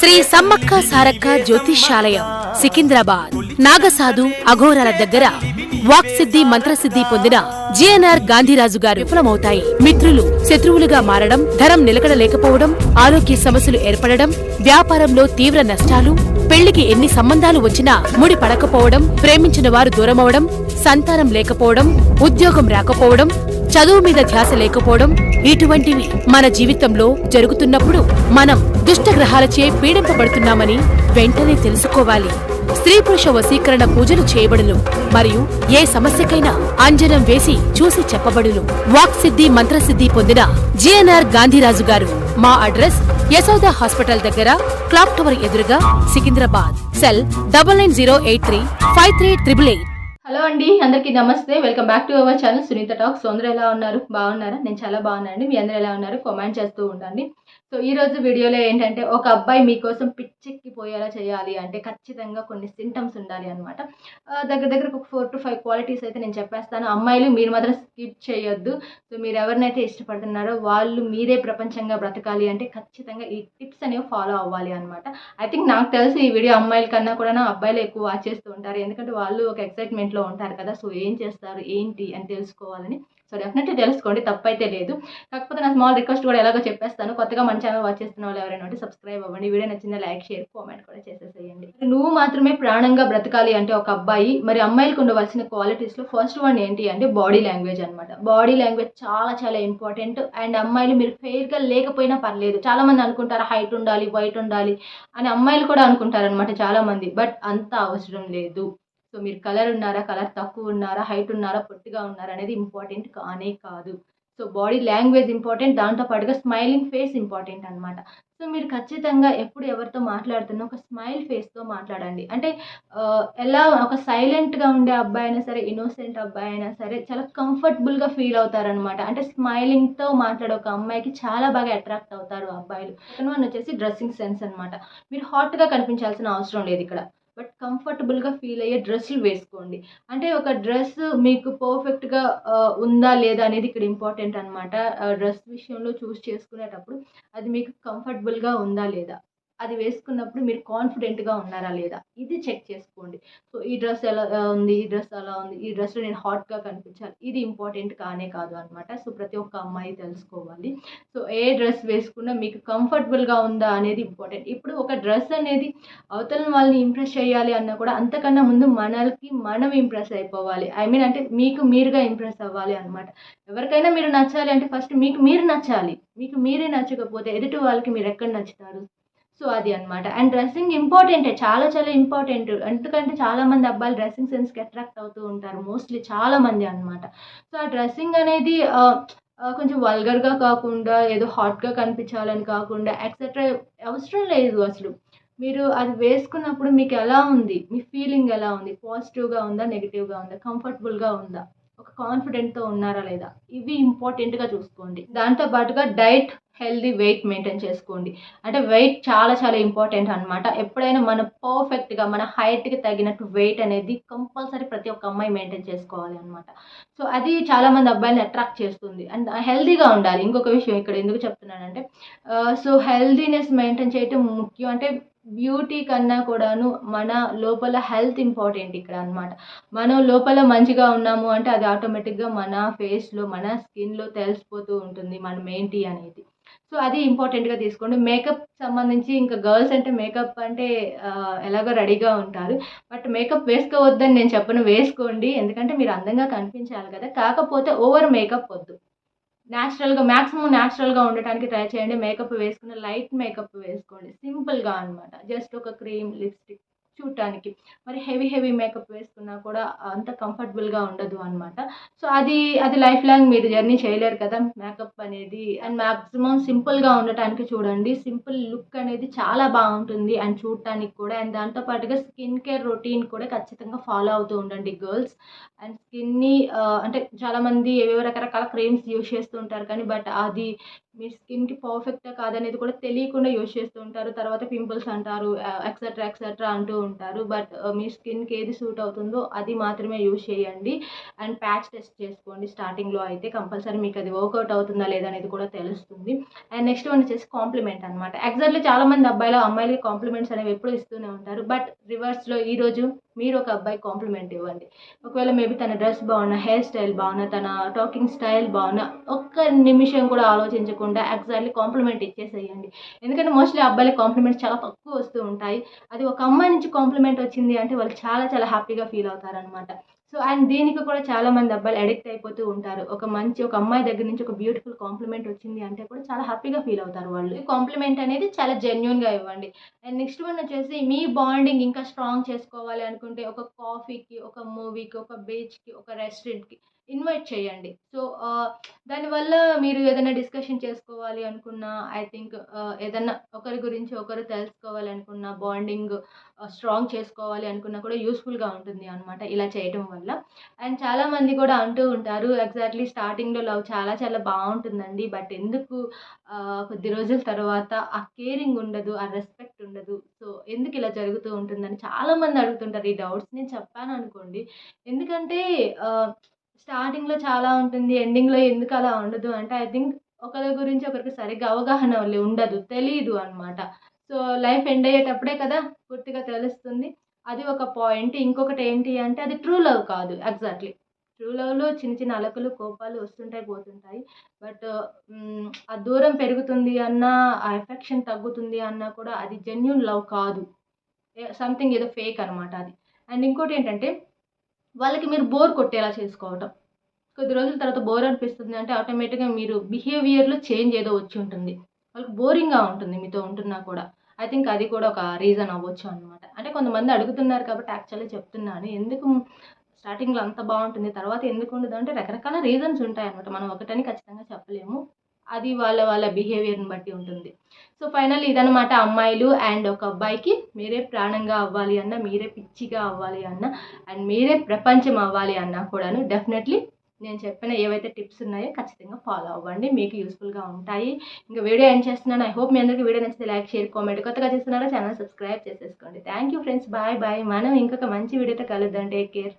శ్రీ సమ్మక్క సారక్క జ్యోతిష్యాలయం సికింద్రాబాద్ నాగసాధు అఘోరాల దగ్గర వాక్సిద్ధి మంత్రసిద్ధి పొందిన జిఎన్ఆర్ గాంధీరాజు గారు విఫలమవుతాయి. మిత్రులు శత్రువులుగా మారడం ధనం నిలకడ లేకపోవడం ఆరోగ్య సమస్యలు ఏర్పడడం వ్యాపారంలో తీవ్ర నష్టాలు పెళ్ళికి ఎన్ని సంబంధాలు వచ్చినా ముడి పడకపోవడం ప్రేమించిన వారు దూరమవడం సంతానం లేకపోవడం ఉద్యోగం రాకపోవడం చదువు మీద ధ్యాస లేకపోవడం ఇటువంటివి మన జీవితంలో జరుగుతున్నప్పుడు మనం దుష్ట గ్రహాలచే పీడింపబడుతున్నామని వెంటనే తెలుసుకోవాలి. స్త్రీ పురుష వశీకరణ పూజలు చేయబడును మరియు ఏ సమస్యకైనా అంజనం వేసి చూసి చెప్పబడును. వాక్సిద్ధి మంత్రసిద్ధి పొందిన జిఎన్ఆర్ గాంధీరాజు గారు మా అడ్రస్ యశోద హాస్పిటల్ దగ్గర క్లాక్ టవర్ ఎదురుగా Secunderabad. Cell double nine zero eight three five three triple eight. Hello అండి అందరికీ నమస్తే. Welcome back to our channel Sunitha talks. అందరూ ఎలా ఉన్నారు? బాగున్నారా? నేను చాలా బాగున్నానండి. మీ అందరూ ఎలా ఉన్నారు? కామెంట్ చేస్తూ ఉండండి. సో ఈ రోజు వీడియోలో ఏంటంటే ఒక అబ్బాయి మీకోసం పిచ్చెక్కిపోయేలా చేయాలి అంటే ఖచ్చితంగా కొన్ని సింటమ్స్ ఉండాలి అనమాట దగ్గర దగ్గర ఒక ఫోర్ టు ఫైవ్ క్వాలిటీస్ అయితే నేను చెప్పేస్తాను. అమ్మాయిలు మీరు మాత్రం స్కిప్ చేయొద్దు. సో మీరు ఎవరినైతే ఇష్టపడుతున్నారో వాళ్ళు మీరే ప్రపంచంగా బ్రతకాలి అంటే ఖచ్చితంగా ఈ టిప్స్ అనేవి ఫాలో అవ్వాలి అనమాట ఐ థింక్ నాకు తెలిసి ఈ వీడియో అమ్మాయిల కన్నా కూడా అబ్బాయిలు ఎక్కువ వాచ్ చేస్తూ ఉంటారు. ఎందుకంటే వాళ్ళు ఒక ఎక్సైట్మెంట్ ఎక్సైట్మెంట్లో ఉంటారు కదా సో ఏం చేస్తారు ఏంటి అని తెలుసుకోవాలని. సో డెఫినెట్లీ తెలుసుకోండి తప్పైతే లేదు. కాకపోతే నా స్మాల్ రిక్వెస్ట్ కూడా ఎలాగో చెప్పేస్తాను. కొత్తగా మన ఛానల్ వాచ్ చేస్తున్న వాళ్ళు ఎవరైనా ఉంటే సబ్స్క్రైబ్ అవ్వండి. వీడియో నచ్చిందా లైక్ షేర్ కామెంట్ కూడా చేసేసేయండి. నువ్వు మాత్రమే ప్రాణంగా బ్రతకాలి అంటే ఒక అబ్బాయి మరి అమ్మాయిలకు ఉండవలసిన క్వాలిటీస్లో ఫస్ట్ వన్ ఏంటి అంటే బాడీ లాంగ్వేజ్ అనమాట బాడీ లాంగ్వేజ్ చాలా చాలా ఇంపార్టెంట్ అండ్ అమ్మాయిలు మీరు ఫెయిర్గా లేకపోయినా పర్లేదు. చాలా మంది అనుకుంటారు హైట్ ఉండాలి వైట్ ఉండాలి అని అమ్మాయిలు కూడా అనుకుంటారు అనమాట చాలామంది. బట్ అంత అవసరం లేదు. సో మీరు కలర్ ఉన్నారా? కలర్ తక్కువ ఉన్నారా? హైట్ ఉన్నారా? పొట్టిగా ఉన్నారా? అనేది ఇంపార్టెంట్ కానే కాదు. సో బాడీ లాంగ్వేజ్ ఇంపార్టెంట్ దాంతో పాటుగా స్మైలింగ్ ఫేస్ ఇంపార్టెంట్ అనమాట సో మీరు ఖచ్చితంగా ఎప్పుడు ఎవరితో మాట్లాడుతున్నా ఒక స్మైల్ ఫేస్తో మాట్లాడండి. అంటే ఎలా ఒక సైలెంట్గా ఉండే అబ్బాయి అయినా సరే ఇన్నోసెంట్ అబ్బాయి అయినా సరే చాలా కంఫర్టబుల్గా ఫీల్ అవుతారనమాట అంటే స్మైలింగ్తో మాట్లాడే ఒక అమ్మాయికి చాలా బాగా అట్రాక్ట్ అవుతారు అబ్బాయిలు. సెకండ్ వన్ వచ్చేసి డ్రెస్సింగ్ సెన్స్ అనమాట మీరు హాట్గా కనిపించాల్సిన అవసరం లేదు ఇక్కడ. బట్ కంఫర్టబుల్గా ఫీల్ అయ్యే డ్రెస్సులు వేసుకోండి. అంటే ఒక డ్రెస్ మీకు పర్ఫెక్ట్గా ఉందా లేదా అనేది ఇక్కడ ఇంపార్టెంట్ అనమాట డ్రెస్ విషయంలో చూస్ చేసుకునేటప్పుడు అది మీకు కంఫర్టబుల్గా ఉందా లేదా? అది వేసుకున్నప్పుడు మీరు కాన్ఫిడెంట్గా ఉన్నారా లేదా? ఇది చెక్ చేసుకోండి. సో ఈ డ్రెస్ ఎలా ఉంది ఈ డ్రెస్ అలా ఉంది ఈ డ్రెస్లో నేను హాట్గా కనిపించాలి ఇది ఇంపార్టెంట్ కానే కాదు అనమాట సో ప్రతి ఒక్క అమ్మాయి తెలుసుకోవాలి. సో ఏ డ్రెస్ వేసుకున్నా మీకు కంఫర్టబుల్గా ఉందా అనేది ఇంపార్టెంట్ ఇప్పుడు ఒక డ్రెస్ అనేది అవతల వాళ్ళని ఇంప్రెస్ చేయాలి అన్నా కూడా అంతకన్నా ముందు మనకి మనం ఇంప్రెస్ అయిపోవాలి. ఐ మీన్ అంటే మీకు మీరుగా ఇంప్రెస్ అవ్వాలి అనమాట ఎవరికైనా మీరు నచ్చాలి అంటే ఫస్ట్ మీకు మీరు నచ్చాలి. మీకు మీరే నచ్చకపోతే ఎదుటి వాళ్ళకి మీరు ఎక్కడ నచ్చుతారు? సో అది అనమాట అండ్ డ్రెస్సింగ్ ఇంపార్టెంటే చాలా చాలా ఇంపార్టెంట్ ఎందుకంటే చాలామంది అబ్బాయిలు డ్రెస్సింగ్ సెన్స్కి అట్రాక్ట్ అవుతూ ఉంటారు మోస్ట్లీ చాలామంది అనమాట సో ఆ డ్రెస్సింగ్ అనేది కొంచెం వల్గర్గా కాకుండా ఏదో హాట్గా కనిపించాలని కాకుండా ఎక్సెట్రా అవసరం లేదు అసలు. మీరు అది వేసుకున్నప్పుడు మీకు ఎలా ఉంది? మీ ఫీలింగ్ ఎలా ఉంది? పాజిటివ్గా ఉందా? నెగిటివ్గా ఉందా? కంఫర్టబుల్గా ఉందా? ఒక కాన్ఫిడెంట్తో ఉన్నారా లేదా? ఇవి ఇంపార్టెంట్గా చూసుకోండి. దాంతో పాటుగా డైట్ హెల్దీ వెయిట్ మెయింటైన్ చేసుకోండి. అంటే వెయిట్ చాలా చాలా ఇంపార్టెంట్ అనమాట ఎప్పుడైనా మన పర్ఫెక్ట్గా మన హైట్కి తగినట్టు వెయిట్ అనేది కంపల్సరీ ప్రతి ఒక్క అమ్మాయి మెయింటైన్ చేసుకోవాలి అనమాట సో అది చాలామంది అబ్బాయిని అట్రాక్ట్ చేస్తుంది. అండ్ హెల్దీగా ఉండాలి. ఇంకొక విషయం ఇక్కడ ఎందుకు చెప్తున్నానంటే సో హెల్దీనెస్ మెయింటైన్ చేయటం ముఖ్యం. అంటే బ్యూటీ కన్నా కూడాను మన లోపల హెల్త్ ఇంపార్టెంట్ ఇక్కడ అనమాట మనం లోపల మంచిగా ఉన్నాము అంటే అది ఆటోమేటిక్గా మన ఫేస్లో మన స్కిన్లో తెలిసిపోతూ ఉంటుంది మనం ఏంటి అనేది. సో అది ఇంపార్టెంట్గా తీసుకోండి. మేకప్ సంబంధించి ఇంకా గర్ల్స్ అంటే మేకప్ అంటే ఎలాగో రెడీగా ఉంటారు. బట్ మేకప్ వేసుకోవద్దని నేను చెప్పను వేసుకోండి. ఎందుకంటే మీరు అందంగా కనిపించాలి కదా. కాకపోతే ఓవర్ మేకప్ వద్దు. న్యాచురల్గా మ్యాక్సిమం న్యాచురల్గా ఉండటానికి ట్రై చేయండి. మేకప్ వేసుకుని లైట్ మేకప్ వేసుకోండి. సింపుల్గా అనమాట జస్ట్ ఒక క్రీమ్ లిప్స్టిక్. చూడటానికి మరి హెవీ హెవీ మేకప్ వేసుకున్నా కూడా అంత కంఫర్టబుల్గా ఉండదు అనమాట సో అది అది లైఫ్ లాంగ్ మీరు జర్నీ చేయలేరు కదా మేకప్ అనేది. అండ్ మ్యాక్సిమం సింపుల్గా ఉండటానికి చూడండి. సింపుల్ లుక్ అనేది చాలా బాగుంటుంది అండ్ చూడటానికి కూడా. అండ్ దాంతోపాటుగా స్కిన్ కేర్ రొటీన్ కూడా ఖచ్చితంగా ఫాలో అవుతూ ఉండండి గర్ల్స్ అండ్ స్కిన్ని అంటే చాలామంది ఏవేవో రకరకాల క్రీమ్స్ యూజ్ చేస్తూ ఉంటారు కానీ బట్ అది మీ స్కిన్కి పర్ఫెక్టా కాదనేది కూడా తెలియకుండా యూజ్ చేస్తూ ఉంటారు. తర్వాత పింపుల్స్ అంటారు ఎక్సెట్రా ఎక్సెట్రా అంటూ ఉంటారు. బట్ మీ స్కిన్కి ఏది సూట్ అవుతుందో అది మాత్రమే యూజ్ చేయండి. అండ్ ప్యాచ్ టెస్ట్ చేసుకోండి స్టార్టింగ్లో అయితే కంపల్సరీ మీకు అది వర్కౌట్ అవుతుందా లేదా అనేది కూడా తెలుస్తుంది. అండ్ నెక్స్ట్ వన్ వచ్చేసి కాంప్లిమెంట్ అనమాట ఎగ్జాక్ట్లీ చాలా మంది అబ్బాయిలు అమ్మాయిలకి కాంప్లిమెంట్స్ అనేవి ఎప్పుడు ఇస్తూనే ఉంటారు. బట్ రివర్స్లో ఈరోజు మీరు ఒక అబ్బాయి కాంప్లిమెంట్ ఇవ్వండి. ఒకవేళ మేబీ తన డ్రెస్ బాగున్నా హెయిర్ స్టైల్ బాగున్నా తన టాకింగ్ స్టైల్ బాగున్నా ఒక్క నిమిషం కూడా ఆలోచించకుండా ఎగ్జాక్ట్లీ కాంప్లిమెంట్ ఇచ్చేసేయండి. ఎందుకంటే మోస్ట్లీ అబ్బాయిల కాంప్లిమెంట్స్ చాలా తక్కువ వస్తూ ఉంటాయి. అది ఒక అమ్మాయి నుంచి కాంప్లిమెంట్ వచ్చింది అంటే వాళ్ళు చాలా చాలా హ్యాపీగా ఫీల్ అవుతారనమాట సో అండ్ దీనికి కూడా చాలా మంది అబ్బాయిలు అడిక్ట్ అయిపోతూ ఉంటారు. ఒక మంచి ఒక అమ్మాయి దగ్గర నుంచి ఒక బ్యూటిఫుల్ కాంప్లిమెంట్ వచ్చింది అంటే కూడా చాలా హ్యాపీగా ఫీల్ అవుతారు వాళ్ళు. ఈ కాంప్లిమెంట్ అనేది చాలా జెన్యున్గా ఇవ్వండి. అండ్ నెక్స్ట్ వన్ వచ్చేసి మీ బాండింగ్ ఇంకా స్ట్రాంగ్ చేసుకోవాలి అనుకుంటే ఒక కాఫీకి ఒక మూవీకి ఒక బీచ్కి ఒక రెస్టారెంట్కి ఇన్వైట్ చేయండి. సో దానివల్ల మీరు ఏదైనా డిస్కషన్ చేసుకోవాలి అనుకున్నా ఐ థింక్ ఏదైనా ఒకరి గురించి ఒకరు తెలుసుకోవాలి అనుకున్నా బాండింగ్ స్ట్రాంగ్ చేసుకోవాలి అనుకున్నా కూడా యూస్ఫుల్గా ఉంటుంది అనమాట ఇలా చేయటం వల్ల. అండ్ చాలామంది కూడా అంటూ ఉంటారు ఎగ్జాక్ట్లీ స్టార్టింగ్లో లవ్ చాలా చాలా బాగుంటుందండి బట్ ఎందుకు కొద్ది రోజుల తర్వాత ఆ కేరింగ్ ఉండదు ఆ రెస్పెక్ట్ ఉండదు? సో ఎందుకు ఇలా జరుగుతూ ఉంటుందని చాలామంది అడుగుతుంటారు. ఈ డౌట్స్ నేను చెప్పాను అనుకోండి ఎందుకంటే స్టార్టింగ్లో చాలా ఉంటుంది ఎండింగ్లో ఎందుకు అలా ఉండదు అంటే ఐ థింక్ ఒకరి గురించి ఒకరికి సరిగ్గా అవగాహన లే- ఉండదు తెలియదు అనమాట సో లైఫ్ ఎండ్ అయ్యేటప్పుడే కదా పూర్తిగా తెలుస్తుంది. అది ఒక పాయింట్. ఇంకొకటి ఏంటి అంటే అది ట్రూ లవ్ కాదు ఎగ్జాక్ట్లీ. ట్రూ లవ్లో చిన్న చిన్న అలకలు కోపాలు వస్తుంటాయి పోతుంటాయి. బట్ ఆ దూరం పెరుగుతుంది అన్నా ఆ ఎఫెక్షన్ తగ్గుతుంది అన్నా కూడా అది జెన్యున్ లవ్ కాదు. సంథింగ్ ఏదో ఫేక్ అనమాట అది. అండ్ ఇంకోటి ఏంటంటే వాళ్ళకి మీరు బోర్ కొట్టేలా చేసుకోవటం. కొద్ది రోజుల తర్వాత బోర్ అనిపిస్తుంది అంటే ఆటోమేటిక్గా మీరు బిహేవియర్లో చేంజ్ ఏదో వచ్చి ఉంటుంది. వాళ్ళకి బోరింగ్గా ఉంటుంది మీతో ఉంటున్నా కూడా. ఐ థింక్ అది కూడా ఒక రీజన్ అవ్వచ్చు అనమాట అంటే కొంతమంది అడుగుతున్నారు కాబట్టి యాక్చువల్లీ చెప్తున్నాను. ఎందుకు స్టార్టింగ్లో అంత బాగుంటుంది? తర్వాత ఎందుకు ఉండదు? అంటే రకరకాల రీజన్స్ ఉంటాయన్నమాట. మనం ఒకటని ఖచ్చితంగా చెప్పలేము. అది వాళ్ళ వాళ్ళ బిహేవియర్ని బట్టి ఉంటుంది. సో ఫైనల్ ఇదనమాట అమ్మాయిలు అండ్ ఒక అబ్బాయికి మీరే ప్రాణంగా అవ్వాలి అన్న మీరే పిచ్చిగా అవ్వాలి అన్న అండ్ మీరే ప్రపంచం అవ్వాలి అన్నా కూడాను డెఫినెట్లీ నేను చెప్పిన ఏవైతే టిప్స్ ఉన్నాయో ఖచ్చితంగా ఫాలో అవ్వండి. మీకు యూస్ఫుల్గా ఉంటాయి. ఇంకా వీడియో ఏం చేస్తున్నాను. ఐ హోప్ మీ అందరికీ వీడియో నచ్చితే లైక్ షేర్ కామెంట్ కొత్తగా చేస్తున్నారా? ఛానల్ సబ్స్క్రైబ్ చేసేసుకోండి. Thank you friends bye bye మనం ఇంకొక మంచి వీడియోతో కలుద్దాం. Take care